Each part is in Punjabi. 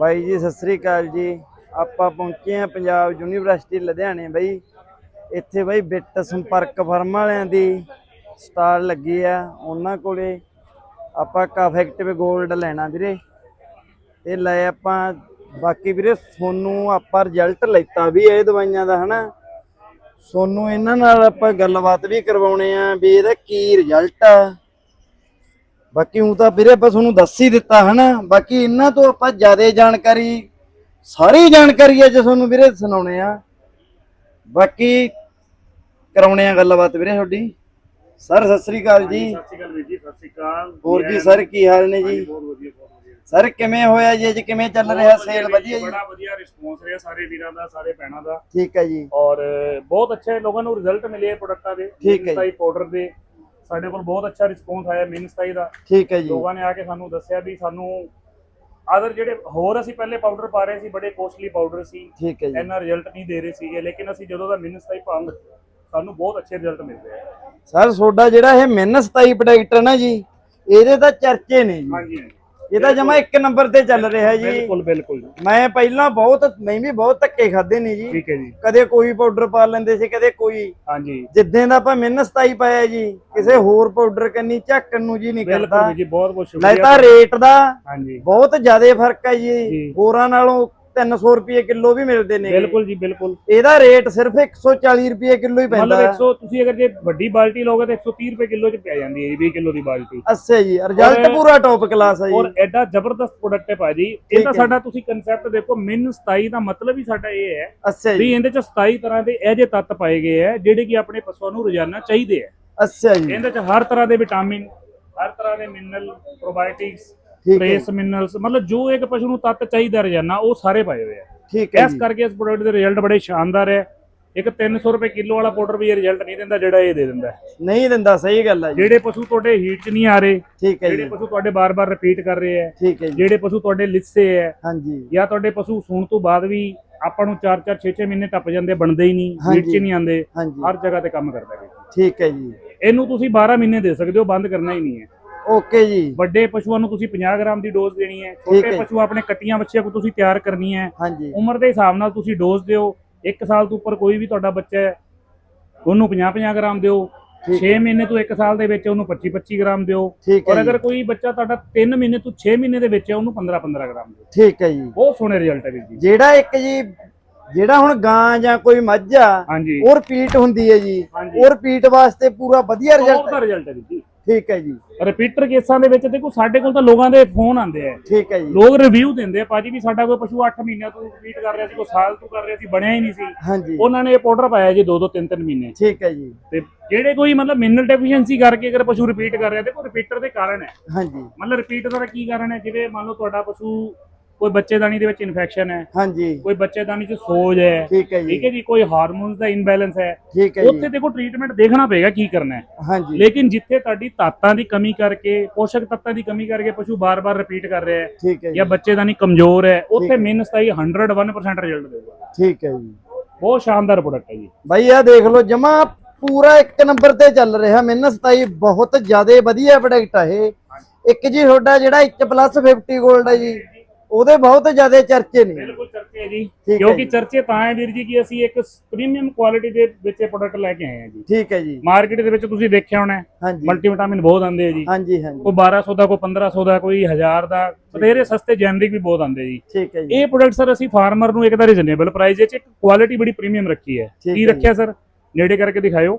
ਬਾਈ ਜੀ, ਸਤਿ ਸ੍ਰੀ ਅਕਾਲ ਜੀ। ਆਪਾਂ ਪਹੁੰਚੇ ਆ ਪੰਜਾਬ ਯੂਨੀਵਰਸਿਟੀ ਲੁਧਿਆਣੇ ਬਾਈ। ਇੱਥੇ ਬਾਈ ਬਿੱਟ ਸੰਪਰਕ ਫਰਮ ਵਾਲਿਆਂ ਦੀ ਸਟਾਲ ਲੱਗੀ ਆ ਉਹਨਾਂ ਕੋਲੇ। ਆਪਾਂ ਕਾਫੈਕਟਿਵ 골ਡ ਲੈਣਾ ਵੀਰੇ। ਤੇ ਲੈ ਆਪਾਂ, ਬਾਕੀ ਵੀਰੇ ਸੋਨੂੰ ਆਪਾਂ ਰਿਜ਼ਲਟ ਲੈਤਾ ਵੀ ਇਹ ਦਵਾਈਆਂ ਦਾ, ਹਨਾ। ਸੋਨੂੰ, ਇਹਨਾਂ ਨਾਲ ਆਪਾਂ ਗੱਲਬਾਤ ਵੀ ਕਰਵਾਉਣੇ ਆ ਵੀ ਇਹਦਾ ਕੀ ਰਿਜ਼ਲਟ ਆ। ਬਾਕੀ ਉਹ ਤਾਂ ਵੀਰੇ ਆਪਾਂ ਤੁਹਾਨੂੰ ਦੱਸ ਹੀ ਦਿੱਤਾ ਹਨਾ। ਬਾਕੀ ਇਹਨਾਂ ਤੋਂ ਆਪਾਂ ਜ਼ਿਆਦਾ ਜਾਣਕਾਰੀ ਸਾਰੀ ਜਾਣਕਾਰੀ ਅੱਜ ਤੁਹਾਨੂੰ ਵੀਰੇ ਸੁਣਾਉਣੇ ਆ। ਬਾਕੀ ਕਰਾਉਣੇ ਆ ਗੱਲਬਾਤ ਵੀਰੇ ਤੁਹਾਡੀ। ਸਰ ਸਤਿ ਸ੍ਰੀ ਅਕਾਲ ਜੀ। ਸਤਿ ਸ਼੍ਰੀ ਅਕਾਲ ਵੀਰ ਜੀ ਸਤਿ ਸ਼੍ਰੀ ਅਕਾਲ। ਹੋਰ ਜੀ ਸਰ ਕੀ ਹਾਲ ਨੇ ਜੀ? ਬਹੁਤ ਵਧੀਆ ਬਹੁਤ ਵਧੀਆ। ਸਰ ਕਿਵੇਂ ਹੋਇਆ ਜੀ? ਅੱਜ ਕਿਵੇਂ ਚੱਲ ਰਿਹਾ ਸੇਲ? ਵਧੀਆ ਜੀ? ਬੜਾ ਵਧੀਆ ਰਿਸਪੌਂਸ ਰਿਹਾ ਸਾਰੇ ਵੀਰਾਂ ਦਾ ਸਾਰੇ ਭੈਣਾਂ ਦਾ। ਠੀਕ ਹੈ ਜੀ। ਔਰ ਬਹੁਤ ਅੱਛੇ ਲੋਕਾਂ ਨੂੰ ਰਿਜ਼ਲਟ ਮਿਲੇ ਪ੍ਰੋਡਕਟਾਂ ਦੇ ਠੀਕ ਹੈ ਜੀ। ਸਤਾਈ ਪਾਊਡਰ ਦੇ। ਸਾਡੇ ਕੋਲ ਬਹੁਤ ਅੱਛਾ ਰਿਸਪੌਂਸ ਆਇਆ ਮਿਨ ਸਤਾਈ ਦਾ। ਠੀਕ ਹੈ ਜੀ। ਲੋਕਾਂ ਨੇ ਆ ਕੇ ਸਾਨੂੰ ਦੱਸਿਆ ਵੀ ਸਾਨੂੰ ਆਦਰ ਜਿਹੜੇ ਹੋਰ ਅਸੀਂ ਪਹਿਲੇ ਪਾਊਡਰ ਪਾ ਰਹੇ ਸੀ ਬੜੇ ਕੋਸਟਲੀ ਪਾਊਡਰ ਸੀ। ਠੀਕ ਹੈ ਜੀ। ਇੰਨਾ ਰਿਜ਼ਲਟ ਨਹੀਂ ਦੇ ਰਹੇ ਸੀਗੇ ਲੇਕਿਨ ਅਸੀਂ ਜਦੋਂ ਦਾ ਮਿਨ ਸਤਾਈ ਪਾਉਂਗੇ ਸਾਨੂੰ ਬਹੁਤ ਅੱਛੇ ਰਿਜ਼ਲਟ ਮਿਲਦੇ ਆ। ਸਰ ਤੁਹਾਡਾ ਜਿਹੜਾ ਇਹ 27 ਪ੍ਰੋਡਕਟ ਹੈ ਨਾ ਜੀ ਇਹਦੇ ਤਾਂ ਚਰਚੇ ਨੇ ਜੀ। ਹਾਂਜੀ। ਇਹ ਤਾਂ ਜਮਾ ਇੱਕ ਨੰਬਰ ਤੇ ਚੱਲ ਰਿਹਾ ਜੀ। ਬਿਲਕੁਲ ਬਿਲਕੁਲ ਮੈਂ ਪਹਿਲਾਂ ਬਹੁਤ ਮੈਂ ਵੀ ਬਹੁਤ ਧੱਕੇ ਖਾਦੇ ਨੇ ਜੀ। ਠੀਕ ਹੈ ਜੀ। ਕਦੇ ਕੋਈ ਪਾਊਡਰ ਪਾ ਲੈਂਦੇ ਸੀ ਕਦੇ ਕੋਈ। ਹਾਂਜੀ। ਜਿੱਦਾਂ ਦਾ ਆਪਾਂ ਮਿਹਨਤ 27 ਪਾਇਆ ਜੀ ਕਿਸੇ ਹੋਰ ਪਾਊਡਰ ਕੰਨੀ ਝੱਕਣ ਨੂੰ ਜੀ ਨਹੀਂ ਬਿਲਕੁਲ ਕਰਦਾ। ਵੀਰ ਜੀ ਬਹੁਤ ਬਹੁਤ ਲੈ ਸ਼ੁਕਰੀਆ। ਤਾਂ ਰੇਟ ਦਾ ਹਾਂਜੀ। ਬਹੁਤ ਜ਼ਿਆਦਾ ਫ਼ਰਕ ਹੈ ਜੀ। ਜੀ। ਹੋਰਾਂ ਨਾਲੋਂ 300 ਰੁਪਏ ਕਿਲੋ ਵੀ ਮਿਲਦੇ ਨੇ। ਬਿਲਕੁਲ ਜੀ ਬਿਲਕੁਲ। ਇਹਦਾ ਰੇਟ ਸਿਰਫ 140 ਰੁਪਏ ਕਿਲੋ ਹੀ ਪੈਂਦਾ। ਮਤਲਬ ਹੈ 100 ਤੁਸੀਂ ਅਗਰ ਜੇ ਵੱਡੀ ਬਾਲਟੀ ਲਓਗੇ ਤਾਂ 130 ਰੁਪਏ ਕਿਲੋ ਚ ਪੈ ਜਾਂਦੀ ਹੈ ਜੀ 20 ਕਿਲੋ ਦੀ ਬਾਲਟੀ। ਅੱਛਾ ਜੀ ਰਿਜ਼ਲਟ ਔਰ- ਪੂਰਾ ਟੌਪ ਕਲਾਸ ਹੈ ਔਰ ਜੀ ਐਡਾ ਜ਼ਬਰਦਸਤ ਪ੍ਰੋਡਕਟ ਹੈ ਭਾਜੀ ਇਹ ਤਾਂ। ਸਾਡਾ ਤੁਸੀਂ ਕਨਸੈਪਟ ਦੇਖੋ ਮਿਨ 27 ਦਾ ਮਤਲਬ ਹੀ ਸਾਡਾ ਇਹ ਹੈ ਅੱਛਾ ਵੀ ਜੀ। ਇਹਦੇ ਚ 27 ਤਰ੍ਹਾਂ ਦੇ ਇਹ ਜਿਹੇ ਤੱਤ ਪਾਏ ਗਏ ਹੈ ਜਿਹੜੇ ਕਿ ਆਪਣੇ ਪਸ਼ੂਆਂ ਨੂੰ ਰੋਜ਼ਾਨਾ ਚਾਹੀਦੇ ਹੈ। ਅੱਛਾ ਜੀ। ਇਹਦੇ ਚ ਹਰ ਤਰ੍ਹਾਂ ਦੇ ਵਿਟਾਮਿਨ ਹਰ ਤਰ੍ਹਾਂ ਦੇ ਮਿਨਰਲ ਪ੍ਰੋਬਾਇਓਟਿਕਸ ਟ੍ਰੇਸ ਮਿਨਰਲਸ ਮਤਲਬ ਜੋ ਇੱਕ ਪਸ਼ੂ ਨੂੰ ਤੱਤ ਚਾਹੀਦਾ ਰੋਜ਼ਾਨਾ ਉਹ ਸਾਰੇ ਪਾਏ ਹੋਏ ਆ। ਠੀਕ ਹੈ ਇਸ ਕਰਕੇ ਇਸ ਪ੍ਰੋਡਕਟ ਦੇ ਰਿਜ਼ਲਟ ਬੜੇ ਸ਼ਾਨਦਾਰ ਹੈ। ਇੱਕ 300 ਰੁਪਏ ਕਿਲੋ ਵਾਲਾ ਪਾਊਡਰ ਵੀ ਇਹ ਰਿਜ਼ਲਟ ਨਹੀਂ ਦਿੰਦਾ ਜਿਹੜਾ ਇਹ ਦੇ ਦਿੰਦਾ। ਨਹੀਂ ਦਿੰਦਾ ਸਹੀ ਗੱਲ ਹੈ ਜਿਹੜੇ ਪਸ਼ੂ ਤੁਹਾਡੇ ਹੀਟ 'ਚ ਨਹੀਂ ਆ ਰਹੇ ਠੀਕ ਹੈ ਜਿਹੜੇ ਪਸ਼ੂ ਤੁਹਾਡੇ ਬਾਰ-ਬਾਰ ਰਿਪੀਟ ਕਰ ਰਹੇ ਹੈ ਠੀਕ ਹੈ ਜਿਹੜੇ ਪਸ਼ੂ ਤੁਹਾਡੇ ਲਿੱਸੇ ਹੈ ਹਾਂਜੀ। ਜਾਂ ਤੁਹਾਡੇ ਪਸ਼ੂ ਸੂਣ ਤੋਂ ਬਾਅਦ ਵੀ ਆਪਾਂ ਨੂੰ 4-4 6-6 ਮਹੀਨੇ ਟੱਪ ਜਾਂਦੇ ਬਣਦੇ ਹੀ ਨਹੀਂ ਹੀਟ 'ਚ। ਨਹੀਂ ਆਉਂਦੇ ਹਰ ਜਗ੍ਹਾ ਤੇ ਕੰਮ ਕਰਦਾ ਠੀਕ ਹੈ ਜੀ। ਇਹਨੂੰ ਤੁਸੀਂ 12 ਮਹੀਨੇ ਦੇ ਸਕਦੇ ਹੋ ਬੰਦ ਕਰਨਾ ਹੀ ਨਹੀਂ ਹੈ। ਓਕੇ ਜੀ। ਵੱਡੇ ਪਸ਼ੂਆਂ ਨੂੰ ਤੁਸੀਂ 50 ਗ੍ਰਾਮ ਦੀ ਡੋਜ਼ ਦੇਣੀ ਹੈ। ਛੋਟੇ ਪਸ਼ੂ ਆਪਣੇ ਕੱਟੀਆਂ ਬੱਚਿਆਂ ਕੋ ਤੁਸੀਂ ਤਿਆਰ ਕਰਨੀ ਹੈ। ਉਮਰ ਦੇ ਹਿਸਾਬ ਨਾਲ ਤੁਸੀਂ ਡੋਜ਼ ਦਿਓ 1 ਸਾਲ ਤੋਂ ਉੱਪਰ ਕੋਈ ਵੀ ਤੁਹਾਡਾ ਬੱਚਾ ਹੈ ਉਹਨੂੰ 50-50 ਗ੍ਰਾਮ ਦਿਓ ਠੀਕ 6 ਮਹੀਨੇ ਤੋਂ 1 ਸਾਲ ਦੇ ਵਿੱਚ ਉਹਨੂੰ 25-25 ਗ੍ਰਾਮ ਦਿਓ। ਔਰ ਅਗਰ ਕੋਈ ਬੱਚਾ ਤੁਹਾਡਾ 3 ਮਹੀਨੇ ਤੋਂ 6 ਮਹੀਨੇ ਦੇ ਵਿੱਚ ਹੈ ਉਹਨੂੰ 15-15 ਗ੍ਰਾਮ ਦਿਓ। ਠੀਕ ਹੈ ਜੀ। ਬਹੁਤ ਸੋਹਣੇ ਰਿਜ਼ਲਟ ਹੈ ਵੀਰ ਜੀ। ਜਿਹੜਾ ਇੱਕ ਜੀ ਜਿਹੜਾ ਹੁਣ ਗਾਂ ਜਾਂ ਕੋਈ ਮੱਝ ਆ ਉਹ ਰਿਪੀਟ ਹੁੰਦੀ ਹੈ ਜੀ। ਉਹ ਰਿਪੀਟ ਵਾਸਤੇ ਪੂਰਾ ਵਧੀਆ ਰਿਜ਼ਲਟ ਹੈ। ਜੀ। ਠੀਕ ਹੈ ਜੀ। ਰਿਪੀਟਰ ਕੇਸਾਂ ਦੇ ਵਿੱਚ ਦੇਖੋ ਸਾਡੇ ਕੋਲ ਤਾਂ ਲੋਕਾਂ ਦੇ ਫੋਨ ਆਉਂਦੇ ਆ। ਠੀਕ ਹੈ ਜੀ। ਲੋਕ ਰਿਵਿਊ ਦਿੰਦੇ ਆ ਭਾਜੀ ਵੀ ਸਾਡਾ ਕੋਈ ਪਸ਼ੂ 8 ਮਹੀਨਿਆਂ ਤੋਂ ਰਿਪੀਟ ਕਰ ਰਿਹਾ ਸੀ ਕੋਈ ਸਾਲ ਤੋਂ ਕਰ ਰਿਹਾ ਸੀ ਬਣਿਆ ਹੀ ਨਹੀਂ ਸੀ। ਹਾਂਜੀ। ਉਹਨਾਂ ਨੇ ਇਹ ਪਾਊਡਰ ਪਾਇਆ ਜੀ 2-2 3-3 ਮਹੀਨੇ ਠੀਕ ਹੈ ਜੀ। ਤੇ ਜਿਹੜੇ ਕੋਈ ਮਤਲਬ ਮਿਨਰਲ ਡੈਫੀਸ਼ੀਐਂਸੀ ਕਰਕੇ ਅਗਰ ਪਸ਼ੂ ਰਿਪੀਟ ਕਰ ਰਿਹਾ ਦੇਖੋ ਰਿਪੀਟਰ ਦੇ ਕਾਰਨ ਹੈ। ਹਾਂਜੀ। ਮਤਲਬ ਰਿਪੀਟ ਦਾ ਕੀ ਕਾਰਨ ਹੈ? ਜਿਵੇਂ ਮੰਨ ਲਓ ਤੁਹਾਡਾ ਪਸ਼ੂ ਕੋਈ ਬੱਚੇਦਾਨੀ ਦੇ ਵਿੱਚ ਇਨਫੈਕਸ਼ਨ ਹੈ ਹਾਂਜੀ। ਕੋਈ ਬੱਚੇਦਾਨੀ 'ਚ ਸੋਜ ਹੈ ਠੀਕ ਹੈ ਠੀਕ ਜੀ ਹੈ ਜੀ ਕੋਈ ਹਾਰਮੋਨਸ ਦਾ ਇੰਬੈਲੈਂਸ ਹੈ ਠੀਕ ਹੈ ਉੱਥੇ ਜੀ ਦੇਖੋ ਟ੍ਰੀਟਮੈਂਟ ਦੇਖਣਾ ਪਏਗਾ ਕੀ ਕਰਨਾ ਹੈ। ਹਾਂਜੀ। ਲੇਕਿਨ ਜਿੱਥੇ ਤੁਹਾਡੀ ਤਾਤਾਂ ਦੀ ਕਮੀ ਕਰਕੇ ਪੋਸ਼ਕ ਤੱਤਾਂ ਦੀ ਕਮੀ ਕਰਕੇ ਪਸ਼ੂ ਬਾਰ-ਬਾਰ ਰਿਪੀਟ ਕਰ ਰਿਹਾ ਹੈ ਠੀਕ ਹੈ ਜੀ ਜਾਂ। ਬੱਚੇਦਾਨੀ ਕਮਜ਼ੋਰ ਹੈ ਠੀਕ ਉੱਥੇ ਹੈ। ਮਿਨ 27 101% ਰਿਜ਼ਲਟ ਦੇਊਗਾ। ਠੀਕ ਹੈ ਜੀ। ਬਹੁਤ ਸ਼ਾਨਦਾਰ ਪ੍ਰੋਡਕਟ ਹੈ ਜੀ। ਬਾਈ ਆ ਦੇਖ ਲਓ ਜਮਾ ਪੂਰਾ ਇੱਕ ਨੰਬਰ ਤੇ ਚੱਲ ਰਿਹਾ ਮਿਹਨਤ 27 ਬਹੁਤ ਜ਼ਿਆਦਾ ਵਧੀਆ ਪ੍ਰੋਡਕਟ ਇਹ। ਇੱਕ ਜੀ ਤੁਹਾਡਾ ਜਿਹੜਾ H+ 50 골ਡ ਹੈ ਜੀ। ਉਹਦੇ ਬਹੁਤ ਜ਼ਿਆਦਾ ਚਰਚੇ ਨੇ। ਬਿਲਕੁਲ ਚਰਚੇ ਜੀ। ਕਿਉਂਕਿ। ਚਰਚੇ ਤਾਂ ਹੈ ਵੀਰ ਜੀ ਕਿ ਅਸੀਂ ਇੱਕ ਪ੍ਰੀਮੀਅਮ ਕੁਆਲਿਟੀ ਦੇ ਵਿੱਚ ਪ੍ਰੋਡਕਟ ਲੈ ਕੇ ਆਏ ਹਾਂ ਜੀ। ਠੀਕ ਹੈ ਜੀ। ਮਾਰਕੀਟ ਦੇ ਵਿੱਚ ਤੁਸੀਂ ਦੇਖਿਆ ਹੋਣਾ ਮਲਟੀਵਿਟਾਮਿਨ ਬਹੁਤ ਆਉਂਦੇ ਆ ਜੀ। ਹਾਂਜੀ ਹਾਂਜੀ। ਕੋਈ 1200 ਦਾ ਕੋਈ 1500 ਦਾ ਕੋਈ 1000 ਦਾ ਬਥੇਰੇ ਸਸਤੇ ਜੈਨਰਿਕ ਵੀ ਬਹੁਤ ਆਉਂਦੇ ਜੀ। ਠੀਕ ਹੈ ਜੀ। ਇਹ ਪ੍ਰੋਡਕਟ ਸਰ ਅਸੀਂ ਫਾਰਮਰ ਨੂੰ ਇੱਕ ਤਾਂ ਰੀਜ਼ਨੇਬਲ ਪ੍ਰਾਈਸ ਵਿੱਚ ਇੱਕ ਕੁਆਲਿਟੀ ਬੜੀ ਪ੍ਰੀਮੀਅਮ ਰੱਖੀ ਹੈ। ਕੀ। ਰੱਖਿਆ ਸਰ ਨੇੜੇ ਕਰਕੇ ਦਿਖਾਇਓ।